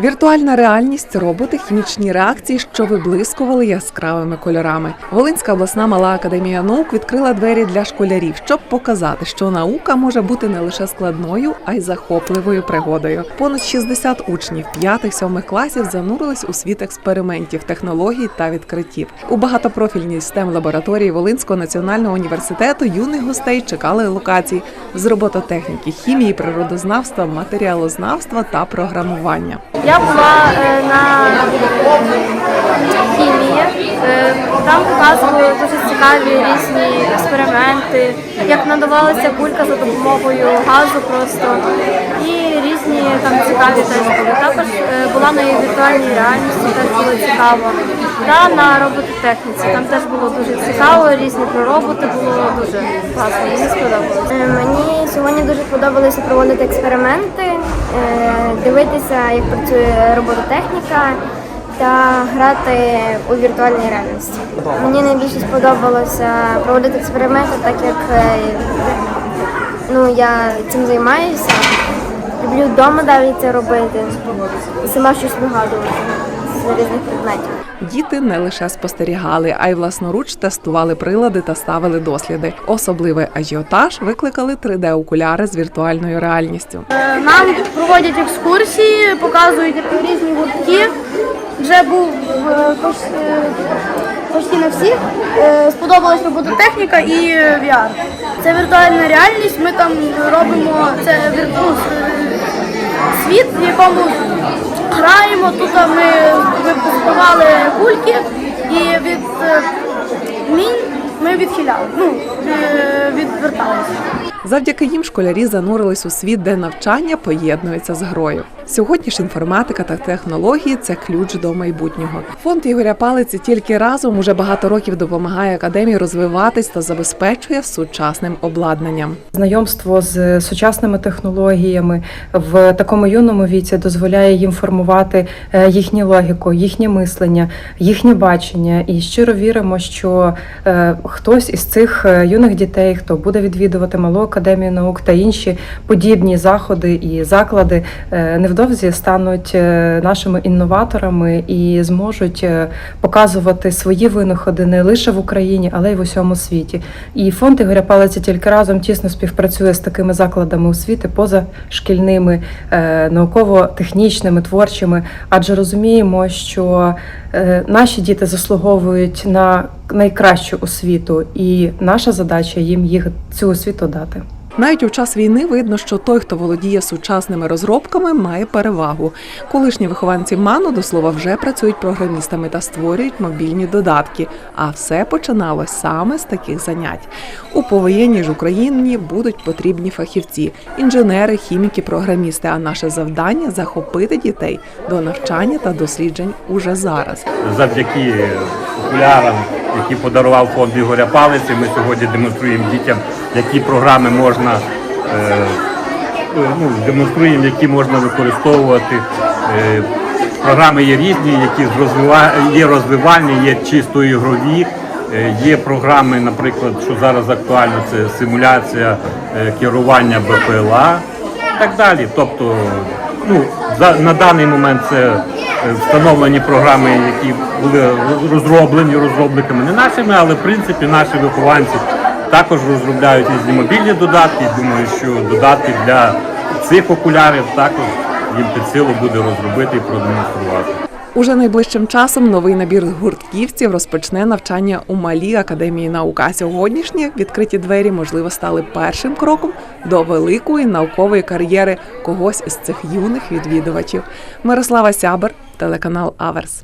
Віртуальна реальність, роботи, хімічні реакції, що виблискували яскравими кольорами. Волинська обласна мала академія наук відкрила двері для школярів, щоб показати, що наука може бути не лише складною, а й захопливою пригодою. Понад 60 учнів 5-7 класів занурились у світ експериментів, технологій та відкриттів. У багатопрофільній stem лабораторії Волинського національного університету юних гостей чекали локацій з робототехніки, хімії, природознавства, матеріалознавства та програмування. Я була е, на хімії. Е, Там показували дуже цікаві різні експерименти, як надавалася кулька за допомогою газу просто. І різні там цікаві теж були. Також е, була на віртуальній реальності, теж було цікаво. Та на робототехніці. Там теж було дуже цікаво, різні про роботи було дуже класно. Мені сподобалося. Е, Мені сьогодні дуже подобалося проводити експерименти, е, дивитися, як працює робототехніка та грати у віртуальній реальності. Мені найбільше сподобалося проводити експерименти, так як е, ну, я цим займаюся. Люблю вдома навіть це робити, сама щось вигадувати різних предметів. Діти не лише спостерігали, а й власноруч тестували прилади та ставили досліди. Особливий ажіотаж викликали 3D-окуляри з віртуальною реальністю. Е, Нам проводять екскурсії, показують різні гуртки. Вже був е, е, почти на всіх. Сподобалась робототехніка і VR. Це віртуальна реальність. Ми там робимо це ну, світ, в якому граємо. Тут ми випускували кульки і від е, мінь ми відхиляли. Ну, е, відверталися. Завдяки їм школярі занурились у світ, де навчання поєднується з грою. Сьогодні ж інформатика та технології це ключ до майбутнього. Фонд Ігоря Палиці тільки разом уже багато років допомагає академії розвиватись та забезпечує сучасним обладнанням. Знайомство з сучасними технологіями в такому юному віці дозволяє їм формувати е, їхню логіку, їхнє мислення, їхнє бачення. І щиро віримо, що е, хтось із цих е, юних дітей, хто буде відвідувати малу академію наук та інші подібні заходи і заклади, е, невдовзі стануть е, нашими інноваторами і зможуть е, показувати свої винаходи не лише в Україні, але й в усьому світі. І фонд Ігоря Палиця тільки разом тісно співпрацює з такими закладами освіти позашкільними, е, науково-технічними, творчими, адже розуміємо, що наші діти заслуговують на найкращу освіту, і наша задача їм їх цю освіту дати. Навіть у час війни видно, що той, хто володіє сучасними розробками, має перевагу. Колишні вихованці МАНу до слова вже працюють програмістами та створюють мобільні додатки. А все починалось саме з таких занять. У повоєнній ж Україні будуть потрібні фахівці, інженери, хіміки, програмісти. А наше завдання захопити дітей до навчання та досліджень уже зараз. завдяки окулярам, які подарував фонд Ігоря Палиці, ми сьогодні демонструємо дітям, які програми можна е, ну, демонструємо, які можна використовувати. Е, Програми є різні, які є розвивальні, є чисто ігрові. Е, Є програми, наприклад, що зараз актуально, це симуляція керування БПЛА і так далі. Тобто, ну, на даний момент це е, встановлені програми, які були розроблені розробниками, не нашими, але в принципі наші вихованці також розробляють різні мобільні додатки. Думаю, що додатки для цих окулярів також їм під силу буде розробити і продемонструвати. Уже найближчим часом новий набір гуртківців розпочне навчання у малій академії наук. А сьогоднішні відкриті двері, можливо, стали першим кроком до великої наукової кар'єри когось із цих юних відвідувачів. Мирослава Сябер, телеканал Аверс.